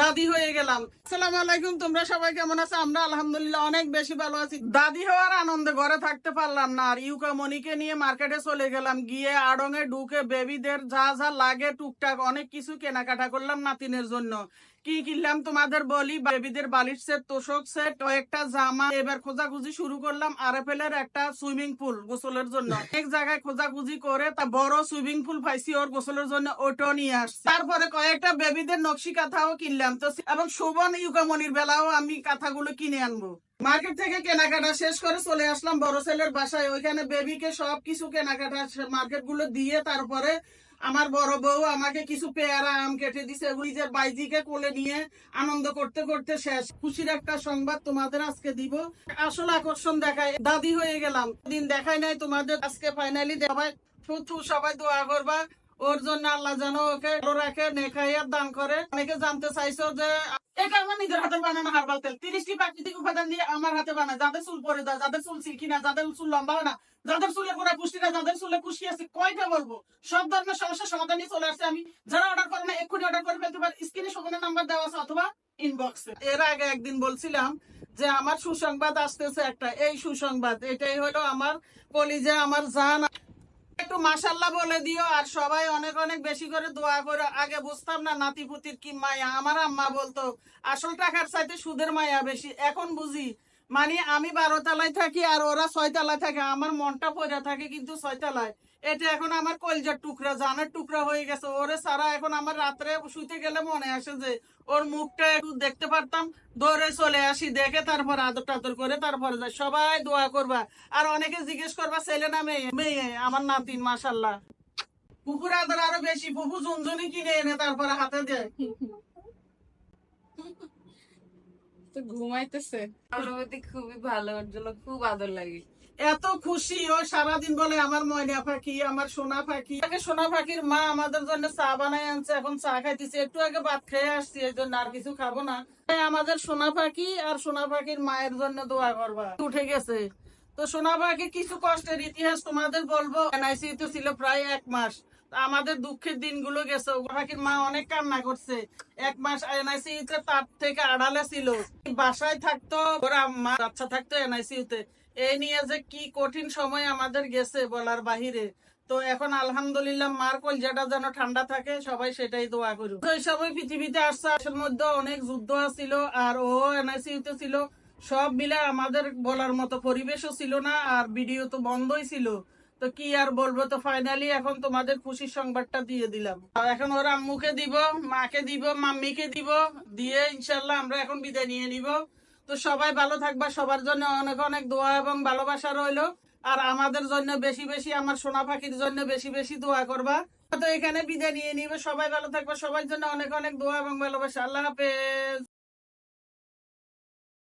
দাদি হয়ে গেলাম। সালাম আলাইকুম, তোমরা সবাই কেমন আছো? আমরা আলহামদুলিল্লাহ অনেক বেশি ভালো আছি। দাদি হওয়ার আনন্দে ঘরে থাকতে পারলাম না আর ইউকা মনিকে নিয়ে মার্কেটে চলে গেলাম। গিয়ে আড়ঙে ঢুকে বেবিদের যা যা লাগে টুকটাক অনেক কিছু কেনাকাটা করলাম নাতিনের জন্য। কি কিনলাম তোমাদের বলি? বেবিদের বালিশ সেট, তোষক সেট, কয়েকটা জামা। এবার খোঁজাখুঁজি শুরু করলাম একটা সুইমিং পুল গোসলের জন্য। এক জায়গায় খোঁজাখুঁজি করে তা বড় সুইমিং পুল পাইছি ওর গোসলের জন্য ওটাও নিয়ে তারপরে কয়েকটা বেবিদের নকশি কাঁথাও কিনলাম। তো এবং শোভন ইউকামনির বেলাও আমি কাঁথাগুলো কিনে আনব। মার্কেট থেকে কেনাকাটা শেষ করে চলে আসলাম বড় ছেলের বাসায়। ওইখানে বেবিকে সব কিছু কেনাকাটা মার্কেটগুলো দিয়ে তারপরে আমার বড় বউ আমাকে কিছু পেয়ারা আম কেটে দিছে, এগুলি যে বাইজিকে কোলে নিয়ে আনন্দ করতে করতে শেষ। খুশির একটা সংবাদ তোমাদের আজকে দিব। আসল আকর্ষণ দেখায়, দাদি হয়ে গেলাম। দিন দেখায় নাই তোমাদের, আজকে ফাইনালি সবাই থুথু, সবাই দোয়া করবা। ওর জন্য আল্লাহ যেন ওকে রাখে নেখাইয়ার দান করে। অনেকে জানতে চাইছো যে আমার সমাধান চলে আসছে যারা অর্ডার করে না করে নাম্বার দেওয়া আছে অথবা এর আগে একদিন বলছিলাম যে আমার সুসংবাদ আসতেছে একটা। এই সুসংবাদ, এটাই হলো আমার কলিজা, আমার জান। একটু মাসাল্লাহ বলে দিও আর সবাই অনেক অনেক বেশি করে দোয়া করে। আগে বুঝতাম না নাতি পুতির কি মায়া। আমার আম্মা বলতো, আসল টাকার চাইতে সুদের মায়া বেশি। এখন বুঝি মানে আমি বারো তলায় থাকি আর ওরা ছয় তলায় থাকে, আমার মনটা পড়ে থাকে কিন্তু ছয় তলায়। এটা এখন আমার কলজার টুকরা, জানের টুকরা হয়ে গেছে। ওরে সারা, এখন আমার রাত্রে শুতে গেলে মনে আসে যে ওর মুখটা একটু দেখতে পারতাম। দৌড়ে চলে আসি, দেখে তারপর আদর টাদর করে তারপরে যায় সবাই দোয়া করবা। আর অনেকে জিজ্ঞেস করবা, ছেলে না মেয়ে? মেয়ে, আমার নাতিন মাসাল্লাহ পুকুর আদর আরও বেশি পুকু ঝুনঝুনি কিনে এনে তারপরে হাতে দেয়। তো ঘুমাইতেছে। অনুভূতি খুবই ভালো ওর জন্য খুব আদর লাগে। এত খুশি ও সারাদিন বলে আমার ময়না পাখি আমার সোনা পাখি। আগে সোনা পাখির মা আমাদের জন্য চা বানাই আনছে এখন চা খাইতেছি। একটু আগে ভাত খেয়ে আসছি এই জন্য আর কিছু খাব না। আমাদের সোনা পাখি আর সোনা পাখির মায়ের জন্য দোয়া করবা। উঠে গেছে। তো সোনা পাখির কিছু কষ্টের ইতিহাস তোমাদের বলব। এনআইসি তো ছিল প্রায় এক মাস। আমাদের দুঃখের দিনগুলো গেছে। ও পাখির মা অনেক কান্না করছে। এক মাস এনআইসি তে তার থেকে আড়ালে ছিল। বাসায় থাকতো ওরা মা বাচ্চা থাকতো এনআইসি তে এই নিয়ে যে কি কঠিন সময় আমাদের গেছে বলার বাহিরে। তো এখন আলহামদুলিল্লাহ মার কলজাটা যেন ঠান্ডা থাকে, সবাই সেটাই দোয়া করু এই সময় পৃথিবীতে আসছে আসল মধ্যে অনেক যুদ্ধ ছিল আর ও এনআইসি তে ছিল। সব মিলে আমাদের বলার মতো পরিবেশও ছিল না আর ভিডিও তো বন্ধই ছিল। তো কি আর বলব? তো ফাইনালি এখন তোমাদের খুশির সংবাদটা দিয়ে দিলাম। এখন ওর আম্মুকে দিব, মাকে দিব, মাম্মিকে দিব, দিয়ে ইনশাল্লাহ আমরা এখন বিদায় নিয়ে নিব। তো সবাই ভালো থাকবা, সবার জন্য অনেক অনেক দোয়া এবং ভালোবাসা রইল। আর আমাদের জন্য বেশি বেশি, আমার সোনা পাখির জন্য বেশি বেশি দোয়া করবা। তো এখানে বিদায় নিয়ে নিবে। সবাই ভালো থাকবা, সবার জন্য অনেক অনেক দোয়া এবং ভালোবাসা। আল্লাহ হাফেজ।